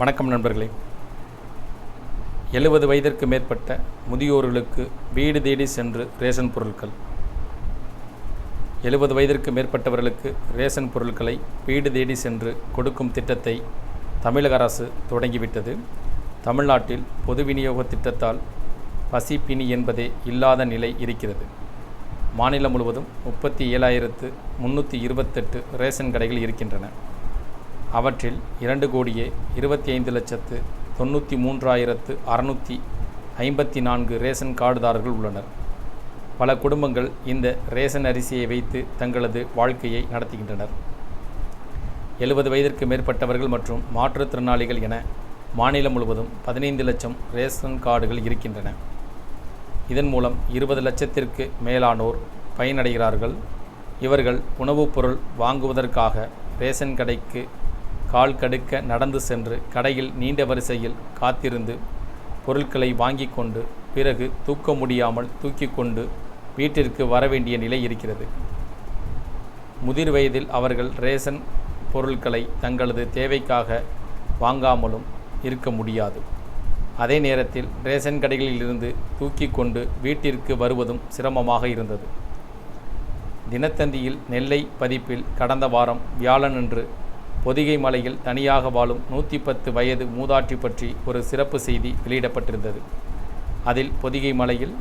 வணக்கம் நண்பர்களே. எழுபது வயதிற்கு மேற்பட்ட முதியோர்களுக்கு வீடு தேடி சென்று ரேஷன் பொருட்கள். எழுபது வயதிற்கு மேற்பட்டவர்களுக்கு ரேஷன் பொருட்களை வீடு தேடி சென்று கொடுக்கும் திட்டத்தை தமிழக அரசு தொடங்கிவிட்டது. தமிழ்நாட்டில் பொது விநியோக திட்டத்தால் பசி பிணி என்பதே இல்லாத நிலை இருக்கிறது. மாநிலம் முழுவதும் முப்பத்தி ஏழாயிரத்து முன்னூற்றி இருபத்தெட்டு ரேஷன் கடைகள் இருக்கின்றன. அவற்றில் இரண்டு கோடியே இருபத்தி ஐந்து லட்சத்து தொண்ணூற்றி மூன்றாயிரத்து அறநூற்றி ஐம்பத்தி நான்கு ரேஷன் கார்டுதாரர்கள் உள்ளனர். பல குடும்பங்கள் இந்த ரேஷன் அரிசியை வைத்து தங்களது வாழ்க்கையை நடத்துகின்றனர். எழுபது வயதிற்கு மேற்பட்டவர்கள் மற்றும் மாற்றுத்திறனாளிகள் என மாநிலம் முழுவதும் பதினைந்து லட்சம் ரேஷன் கார்டுகள் இருக்கின்றன. இதன் மூலம் இருபது லட்சத்திற்கு மேலானோர் பயனடைகிறார்கள். இவர்கள் உணவுப் பொருள் வாங்குவதற்காக ரேஷன் கடைக்கு கால் கடுக்க நடந்து சென்று கடையில் நீண்ட வரிசையில் காத்திருந்து பொருட்களை வாங்கி கொண்டு பிறகு தூக்க முடியாமல் தூக்கி கொண்டு வீட்டிற்கு வரவேண்டிய நிலை இருக்கிறது. முதிர் வயதில் அவர்கள் ரேஷன் பொருட்களை தங்களது தேவைக்காக வாங்காமலும் இருக்க முடியாது. அதே நேரத்தில் ரேஷன் கடைகளிலிருந்து தூக்கி கொண்டு வீட்டிற்கு வருவதும் சிரமமாக இருந்தது. தினத்தந்தியில் நெல்லை பதிப்பில் கடந்த வாரம் வியாழனன்று பொதிகை மலையில் தனியாக வாழும் நூற்றி பத்து வயது மூதாட்டி பற்றி ஒரு சிறப்பு செய்தி வெளியிடப்பட்டிருந்தது. அதில் பொதிகை மலையில்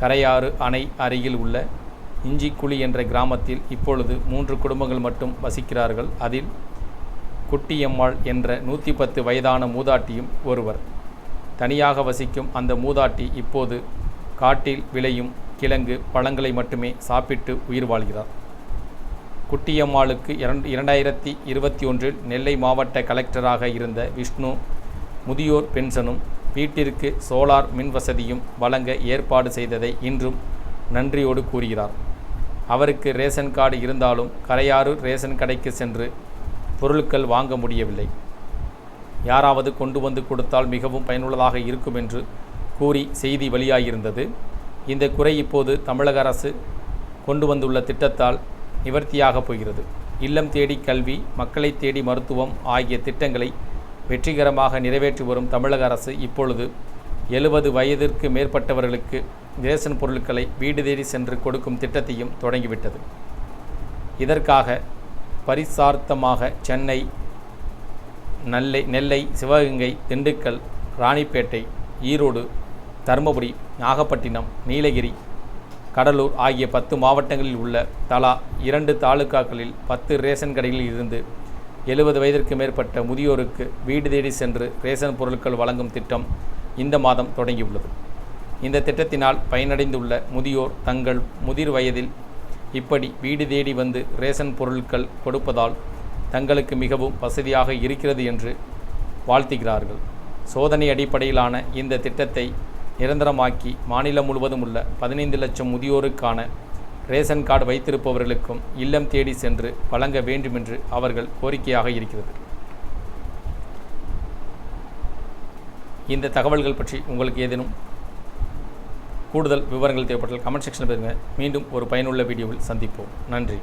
கரையாறு அணை அருகில் உள்ள இஞ்சிக்குழி என்ற கிராமத்தில் இப்பொழுது மூன்று குடும்பங்கள் மட்டும் வசிக்கிறார்கள். அதில் குட்டியம்மாள் என்ற நூற்றி பத்து வயதான மூதாட்டியும் ஒருவர். தனியாக வசிக்கும் அந்த மூதாட்டி இப்போது காட்டில் விளையும் கிழங்கு பழங்களை மட்டுமே சாப்பிட்டு உயிர் வாழ்கிறார். குட்டியம்மாளுக்கு இரண்டு இரண்டாயிரத்தி இருபத்தி ஒன்றில் நெல்லை மாவட்ட கலெக்டராக இருந்த விஷ்ணு முதியோர் பென்ஷனும் வீட்டிற்கு சோலார் மின் வசதியும் வழங்க ஏற்பாடு செய்ததை இன்றும் நன்றியோடு கூறுகிறார். அவருக்கு ரேஷன் கார்டு இருந்தாலும் கரையாறு ரேஷன் கடைக்கு சென்று பொருட்கள் வாங்க முடியவில்லை. யாராவது கொண்டு வந்து கொடுத்தால் மிகவும் பயனுள்ளதாக இருக்கும் என்று கூறி செய்தி வெளியாகியிருந்தது. இந்த குறை இப்போது தமிழக அரசு கொண்டு வந்துள்ள திட்டத்தால் நிவர்த்தியாக போகிறது. இல்லம் தேடி கல்வி மக்களை தேடி மருத்துவம் ஆகிய திட்டங்களை வெற்றிகரமாக நிறைவேற்றி வரும் தமிழக அரசு இப்பொழுது எழுபது வயதிற்கு மேற்பட்டவர்களுக்கு ரேஷன் பொருட்களை வீடு தேடி சென்று கொடுக்கும் திட்டத்தையும் தொடங்கிவிட்டது. இதற்காக பரிசார்த்தமாக சென்னை நெல்லை நெல்லை சிவகங்கை திண்டுக்கல் ராணிப்பேட்டை ஈரோடு தருமபுரி நாகப்பட்டினம் நீலகிரி கடலூர் ஆகிய பத்து மாவட்டங்களில் உள்ள தலா இரண்டு தாலுகாக்களில் பத்து ரேஷன் கடைகளில் இருந்து எழுபது வயதிற்கு மேற்பட்ட முதியோருக்கு வீடு தேடி சென்று ரேஷன் பொருட்கள் வழங்கும் திட்டம் இந்த மாதம் தொடங்கியுள்ளது. இந்த திட்டத்தினால் பயனடைந்துள்ள முதியோர் தங்கள் முதிர் வயதில் இப்படி வீடு தேடி வந்து ரேஷன் பொருட்கள் கொடுப்பதால் தங்களுக்கு மிகவும் வசதியாக இருக்கிறது என்று வாழ்த்துகிறார்கள். சோதனை அடிப்படையிலான இந்த திட்டத்தை நிரந்தரமாக்கி மாநிலம் முழுவதும் உள்ள பதினைந்து லட்சம் முதியோருக்கான ரேஷன் கார்டு வைத்திருப்பவர்களுக்கும் இல்லம் தேடி சென்று வழங்க வேண்டுமென்று அவர்கள் கோரிக்கையாக இருக்கிறது. இந்த தகவல்கள் பற்றி உங்களுக்கு ஏதேனும் கூடுதல் விவரங்கள் தேவைப்பட்டால் கமெண்ட் செக்ஷனில் பெறுங்க. மீண்டும் ஒரு பயனுள்ள வீடியோவில் சந்திப்போம். நன்றி.